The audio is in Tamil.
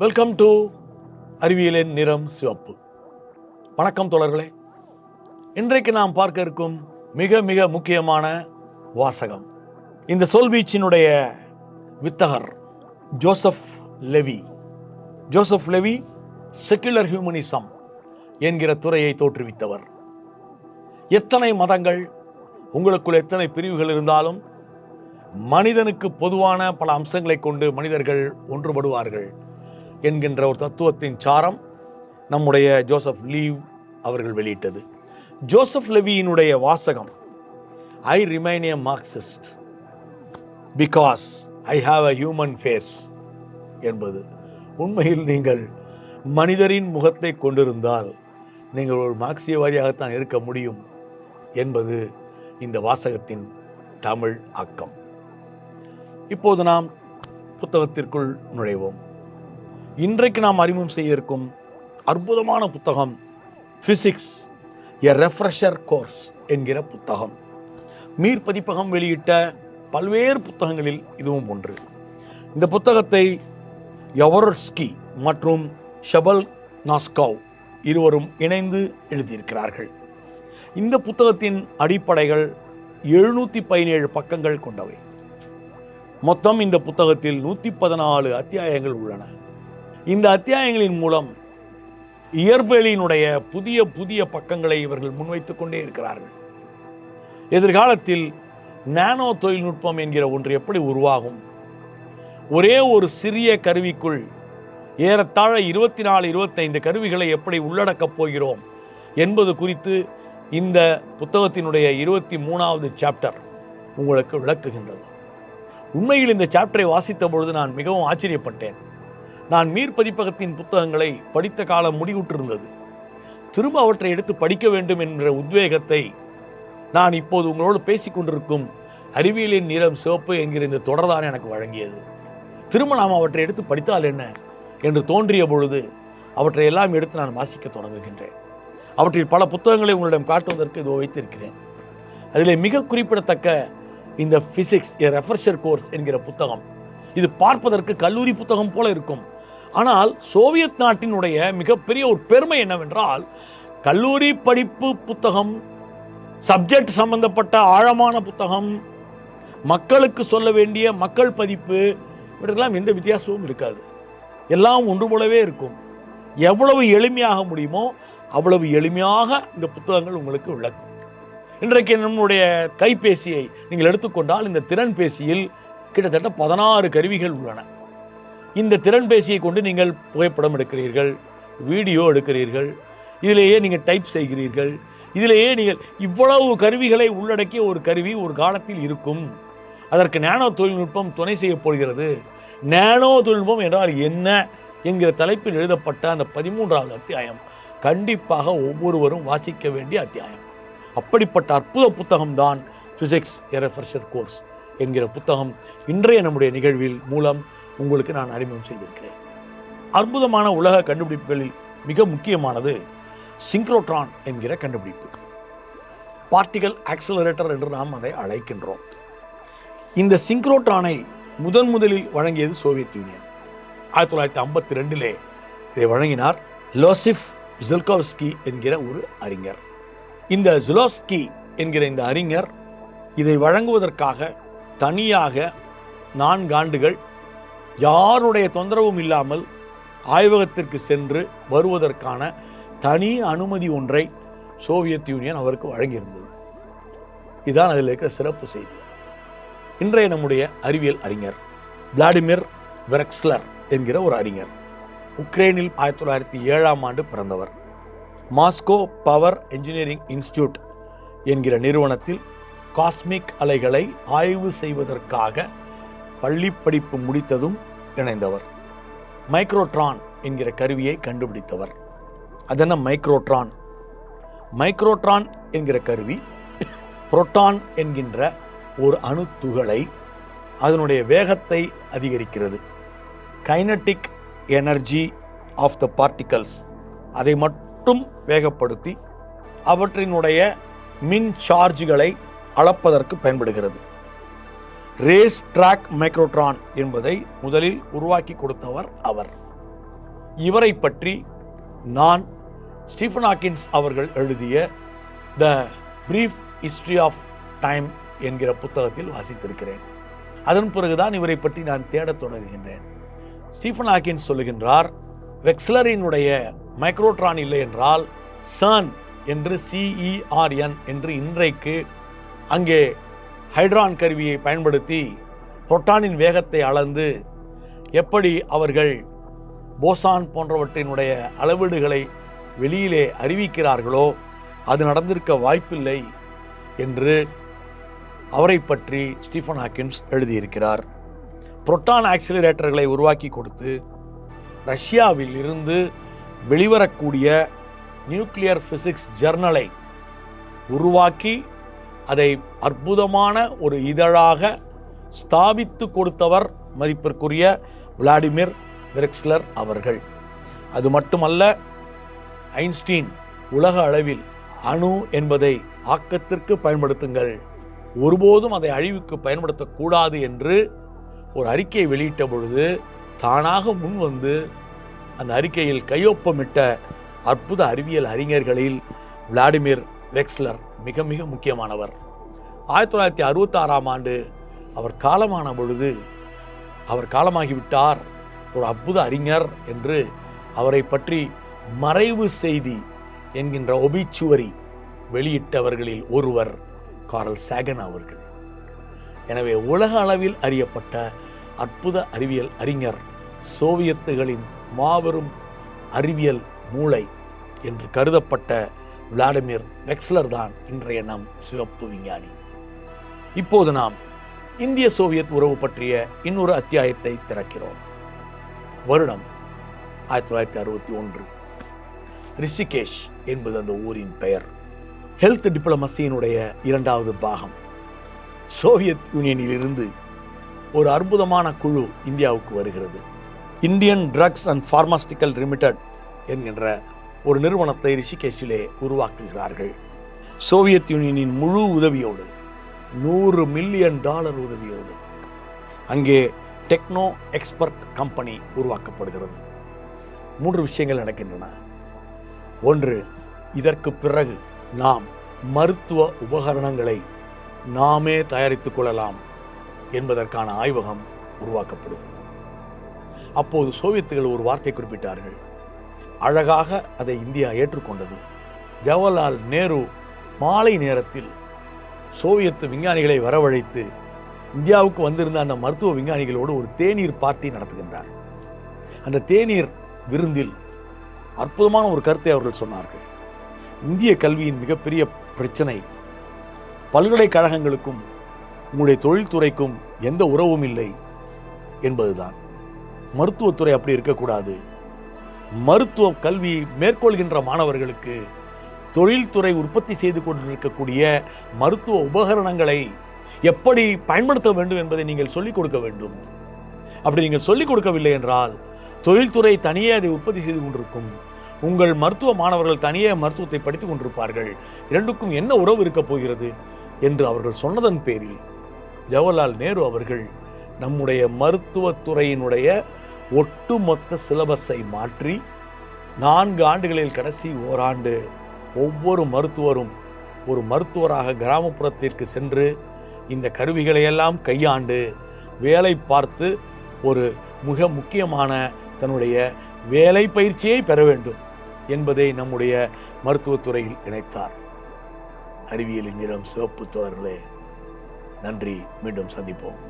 வெல்கம் டு அறிவியலின் நிறம் சிவப்பு. வணக்கம் தோழர்களே. இன்றைக்கு நாம் பார்க்க இருக்கும் மிக மிக முக்கியமான வாசகம். இந்த சொல்வீச்சினுடைய வித்தகர் Joseph Levi. Joseph Levi secular humanism என்கிற துறையை தோற்றுவித்தவர். எத்தனை மதங்கள் உங்களுக்குள் எத்தனை பிரிவுகள் இருந்தாலும் மனிதனுக்கு பொதுவான பல அம்சங்களை கொண்டு மனிதர்கள் ஒன்றுபடுவார்கள். என்கின்ற ஒரு தத்துவத்தின் சாரம் நம்முடைய ஜோசப் லீவ் அவர்கள் வெளியிட்டது. ஜோசப் லெவியினுடைய வாசகம் I remain a Marxist because I have a human face என்பது. உண்மையில் நீங்கள் மனிதரின் முகத்தை கொண்டிருந்தால் நீங்கள் ஒரு மார்க்சியவாதியாகத்தான் இருக்க முடியும் என்பது இந்த வாசகத்தின் தமிழ் அக்கம் இப்போது நாம் புத்தகத்திற்குள் நுழைவோம். இன்றைக்கு நாம் அறிமுகம் செய்ய இருக்கும் அற்புதமான புத்தகம் ஃபிசிக்ஸ் எ ரெஃப்ரெஷர் கோர்ஸ் என்கிற புத்தகம். மீர் பதிப்பகம் வெளியிட்ட பல்வேறு புத்தகங்களில் இதுவும் ஒன்று. இந்த புத்தகத்தை யவரோஸ்கி மற்றும் ஷபல் நாஸ்காவ் இருவரும் இணைந்து எழுதியிருக்கிறார்கள். இந்த புத்தகத்தின் அடிப்படைகள் எழுநூற்றி பதினேழு பக்கங்கள் கொண்டவை. மொத்தம் இந்த புத்தகத்தில் நூற்றி பதினாலு அத்தியாயங்கள் உள்ளன. இந்த அத்தியாயங்களின் மூலம் இயற்பியலினுடைய புதிய புதிய பக்கங்களை இவர்கள் முன்வைத்துக் கொண்டே இருக்கிறார்கள். எதிர்காலத்தில் நானோ தொழில்நுட்பம் என்கிற ஒன்று எப்படி உருவாகும்? ஒரே ஒரு சிறிய கருவிக்குள் ஏறத்தாழ இருபத்தி நாலு இருபத்தைந்து கருவிகளை எப்படி உள்ளடக்கப் போகிறோம் என்பது குறித்து இந்த புத்தகத்தினுடைய இருபத்தி மூணாவது சாப்டர் உங்களுக்கு விளக்குகின்றது. உண்மையில் இந்த சாப்டரை வாசித்த பொழுது நான் மிகவும் ஆச்சரியப்பட்டேன். நான் மீர் பதிப்பகத்தின் புத்தகங்களை படித்த காலம் முடிவுற்றிருந்தது. திரும்ப அவற்றை எடுத்து படிக்க வேண்டும் என்ற உத்வேகத்தை நான் இப்போது உங்களோடு பேசிக்கொண்டிருக்கும் அறிவியலின் நிறம் சிவப்பு என்கிற இந்த தொடர்தான் எனக்கு வழங்கியது. திரும்ப நாம் அவற்றை எடுத்து படித்தால் என்ன என்று தோன்றிய பொழுது அவற்றை எல்லாம் எடுத்து நான் வாசிக்க தொடங்குகின்றேன். அவற்றில் பல புத்தகங்களை உங்களிடம் காட்டுவதற்கு இதோ வைத்திருக்கிறேன். அதிலே மிக குறிப்பிடத்தக்க இந்த ஃபிசிக்ஸ் எ ரெஃபர்ஷர் கோர்ஸ் என்கிற புத்தகம். இது பார்ப்பதற்கு கல்லூரி புத்தகம் போல இருக்கும். ஆனால் சோவியத் நாட்டினுடைய மிகப்பெரிய ஒரு பெருமை என்னவென்றால் கல்லூரி படிப்பு புத்தகம் சப்ஜெக்ட் சம்பந்தப்பட்ட ஆழமான புத்தகம் மக்களுக்கு சொல்ல வேண்டிய மக்கள் பதிப்பு இவற்றுக்கெல்லாம் எந்த வித்தியாசமும் இருக்காது. எல்லாம் ஒன்று போலவே இருக்கும். எவ்வளவு எளிமையாக முடியுமோ அவ்வளவு எளிமையாக இந்த புத்தகங்கள் உங்களுக்கு விளக்கும். இன்றைக்கு நம்முடைய கைபேசியை நீங்கள் எடுத்துக்கொண்டால் இந்த திறன்பேசியில் கிட்டத்தட்ட பதினாறு கருவிகள் உள்ளன. இந்த திறன்பேசியை கொண்டு நீங்கள் புகைப்படம் எடுக்கிறீர்கள் வீடியோ எடுக்கிறீர்கள் இதிலேயே நீங்கள் டைப் செய்கிறீர்கள் இதிலேயே நீங்கள் இவ்வளவு கருவிகளை உள்ளடக்கிய ஒரு கருவி ஒரு காலத்தில் இருக்கும். அதற்கு நானோ தொழில்நுட்பம் துணை செய்யப்போகிறது நேனோ நானோ தொழில்நுட்பம் என்றால் என்ன என்கிற தலைப்பில் எழுதப்பட்ட அந்த பதிமூன்றாவது அத்தியாயம். கண்டிப்பாக ஒவ்வொருவரும் வாசிக்க வேண்டிய அத்தியாயம். அப்படிப்பட்ட அற்புத புத்தகம்தான் ஃபிசிக்ஸ் எரஃபர்ஷர் கோர்ஸ் என்கிற புத்தகம் இன்றைய நம்முடைய நிகழ்வில் மூலம் உங்களுக்கு நான் அறிமுகம் செய்திருக்கிறேன். அற்புதமான உலக கண்டுபிடிப்புகளில் மிக முக்கியமானது சிங்க்ரோட்ரான் என்கிற கண்டுபிடிப்பு. பார்ட்டிகல் ஆக்சலரேட்டர் என்று நாம் அதை அழைக்கின்றோம். இந்த சிங்க்ரோட்ரானை முதன் முதலில் வழங்கியது சோவியத் யூனியன். ஆயிரத்தி தொள்ளாயிரத்தி ஐம்பத்தி ரெண்டிலே இதை வழங்கினார் லோசிஃப் ஜில்கோவ்ஸ்கி என்கிற ஒரு அறிஞர். இந்த ஜுலோஸ்கி என்கிற இந்த அறிஞர் இதை வழங்குவதற்காக தனியாக நான்கு ஆண்டுகள் யாருடைய தொந்தரவும் இல்லாமல் ஆய்வகத்திற்கு சென்று வருவதற்கான தனி அனுமதி ஒன்றை சோவியத் யூனியன் அவருக்கு வழங்கியிருந்தது. இதுதான் அதில் இருக்கிற சிறப்பு செய்தி. இன்றைய நம்முடைய அறிவியல் அறிஞர் விளாடிமிர் வெரக்ஸ்லர் என்கிற ஒரு அறிஞர். உக்ரைனில் ஆயிரத்தி தொள்ளாயிரத்தி ஏழாம் ஆண்டு பிறந்தவர். மாஸ்கோ பவர் என்ஜினியரிங் இன்ஸ்டியூட் என்கிற நிறுவனத்தில் காஸ்மிக் அலைகளை ஆய்வு செய்வதற்காக பள்ளிப்படிப்பு முடித்ததும் இணைந்தவர். மைக்ரோட்ரான் என்கிற கருவியை கண்டுபிடித்தவர். அதென்ன மைக்ரோட்ரான்? மைக்ரோட்ரான் என்கிற கருவி புரோட்டான் என்கின்ற ஒரு அணு துகளை அதனுடைய வேகத்தை அதிகரிக்கிறது. Kinetic energy of the particles அதை மட்டும் வேகப்படுத்தி அவற்றினுடைய மின் சார்ஜுகளை அளப்பதற்கு பயன்படுகிறது. ரேஸ் ட்ராக் மைக்ரோட்ரான் என்பதை முதலில் உருவாக்கி கொடுத்தவர் அவர். இவரை பற்றி நான் ஸ்டீஃபன் ஹாக்கின்ஸ் அவர்கள் எழுதிய the brief history of time என்கிற புத்தகத்தில் வாசித்திருக்கிறேன். அதன் பிறகுதான் இவரை பற்றி நான் தேடத் தொடங்குகின்றேன். ஸ்டீஃபன் ஹாக்கின்ஸ் சொல்லுகின்றார் வெக்ஸ்லரினுடைய மைக்ரோட்ரான் இல்லை என்றால் சர்ன் என்று சிஇஆர்என் என்று இன்றைக்கு அங்கே ஹைட்ரான் கருவியை பயன்படுத்தி புரோட்டானின் வேகத்தை அளந்து எப்படி அவர்கள் போசான் போன்றவற்றினுடைய அளவீடுகளை வெளியிலே அறிவிக்கிறார்களோ அது நடந்திருக்க வாய்ப்பில்லை என்று அவரை பற்றி ஸ்டீஃபன் ஹாக்கின்ஸ் எழுதியிருக்கிறார். புரோட்டான் ஆக்சிலரேட்டர்களை உருவாக்கி கொடுத்து ரஷ்யாவில் இருந்து வெளிவரக்கூடிய நியூக்ளியர் ஃபிசிக்ஸ் ஜர்னலை உருவாக்கி அதை அற்புதமான ஒரு இதழாக ஸ்தாபித்து கொடுத்தவர் மதிப்பிற்குரிய விளாடிமிர் வெக்ஸ்லர் அவர்கள். அது மட்டுமல்ல ஐன்ஸ்டீன் உலக அளவில் அணு என்பதை ஆக்கத்திற்கு பயன்படுத்துங்கள். ஒருபோதும் அதை அழிவுக்கு பயன்படுத்தக்கூடாது என்று ஒரு அறிக்கையை வெளியிட்ட பொழுது தானாக முன் வந்து அந்த அறிக்கையில் கையொப்பமிட்ட அற்புத அறிவியல் அறிஞர்களில் விளாடிமிர் வெக்ஸ்லர் மிக மிக முக்கியமானவர். ஆயிரத்தி தொள்ளாயிரத்தி அறுபத்தாறாம் ஆண்டு அவர் காலமான பொழுது அவர் காலமாகிவிட்டார். ஒரு அற்புத அறிஞர் என்று அவரை பற்றி மறைவு செய்தி என்கின்ற ஒபிச்சுவரி வெளியிட்டவர்களில் ஒருவர் காரல் சேகன் அவர்கள். எனவே உலக அளவில் அறியப்பட்ட அற்புத அறிவியல் அறிஞர் சோவியத்துகளின் மாபெரும் அறிவியல் மூளை என்று கருதப்பட்ட விளாடிமிர் வெக்ஸ்லர் தான் இன்றைய நம் சிவப்பு விஞ்ஞானி. இப்போது நாம் இந்திய சோவியத் உறவு பற்றிய இன்னொரு அத்தியாயத்தை திறக்கிறோம். வருடம் ஆயிரத்தி தொள்ளாயிரத்தி அறுபத்தி ஒன்று. ரிஷிகேஷ் என்பது அந்த ஊரின் பெயர். ஹெல்த் டிப்ளமசியினுடைய இரண்டாவது பாகம். சோவியத் யூனியனிலிருந்து ஒரு அற்புதமான குழு இந்தியாவுக்கு வருகிறது. Indian drugs and pharmaceutical limited என்கின்ற ஒரு நிறுவனத்தை ரிஷிகேஷிலே உருவாக்குகிறார்கள். சோவியத் யூனியனின் முழு உதவியோடு நூறு மில்லியன் டாலர் உதவியோடு அங்கே டெக்னோ எக்ஸ்பர்ட் கம்பெனி உருவாக்கப்படுகிறது. மூன்று விஷயங்கள் நடக்கின்றன. ஒன்று இதற்கு பிறகு நாம் மருத்துவ உபகரணங்களை நாமே தயாரித்துக் கொள்ளலாம் என்பதற்கான ஆய்வகம் உருவாக்கப்படுகிறது. அப்போது சோவியத்துகள் ஒரு வார்த்தை குறிப்பிட்டார்கள். அழகாக அதை இந்தியா ஏற்றுக்கொண்டது. ஜவஹர்லால் நேரு மாலை நேரத்தில் சோவியத்து விஞ்ஞானிகளை வரவழைத்து இந்தியாவுக்கு வந்திருந்த அந்த மருத்துவ விஞ்ஞானிகளோடு ஒரு தேநீர் பார்ட்டி நடத்துகின்றார். அந்த தேநீர் விருந்தில் அற்புதமான ஒரு கருத்தை அவர்கள் சொன்னார்கள். இந்திய கல்வியின் மிகப்பெரிய பிரச்சனை பல்கலைக்கழகங்களுக்கும் உங்களுடைய தொழில்துறைக்கும் எந்த உறவும் இல்லை என்பதுதான். மருத்துவத்துறை அப்படி இருக்கக்கூடாது. மருத்துவ கல்வி மேற்கொள்கின்ற மாணவர்களுக்கு தொழில்துறை உற்பத்தி செய்து கொண்டிருக்கக்கூடிய மருத்துவ உபகரணங்களை எப்படி பயன்படுத்த வேண்டும் என்பதை நீங்கள் சொல்லிக் கொடுக்க வேண்டும். அப்படி நீங்கள் சொல்லிக் கொடுக்கவில்லை என்றால் தொழில்துறை தனியே அதை உற்பத்தி செய்து கொண்டிருக்கும். உங்கள் மருத்துவ மாணவர்கள் தனியே மருத்துவத்தை படித்துக் கொண்டிருப்பார்கள். இரண்டுக்கும் என்ன உறவு இருக்கப் போகிறது என்று அவர்கள் சொன்னதன் பேரில் ஜவஹர்லால் நேரு அவர்கள் நம்முடைய மருத்துவத்துறையினுடைய ஒட்டுமொத்த சிலபஸை மாற்றி நான்கு ஆண்டுகளில் கடைசி ஓராண்டு ஒவ்வொரு மருத்துவரும் ஒரு மருத்துவராக கிராமப்புறத்திற்கு சென்று இந்த கருவிகளையெல்லாம் கையாண்டு வேலை பார்த்து ஒரு மிக முக்கியமான தன்னுடைய வேலை பயிற்சியை பெற வேண்டும் என்பதை நம்முடைய மருத்துவத்துறையில் இணைத்தார். அறிவியலின் நிறம் சிவப்பு தொடர்களே நன்றி. மீண்டும் சந்திப்போம்.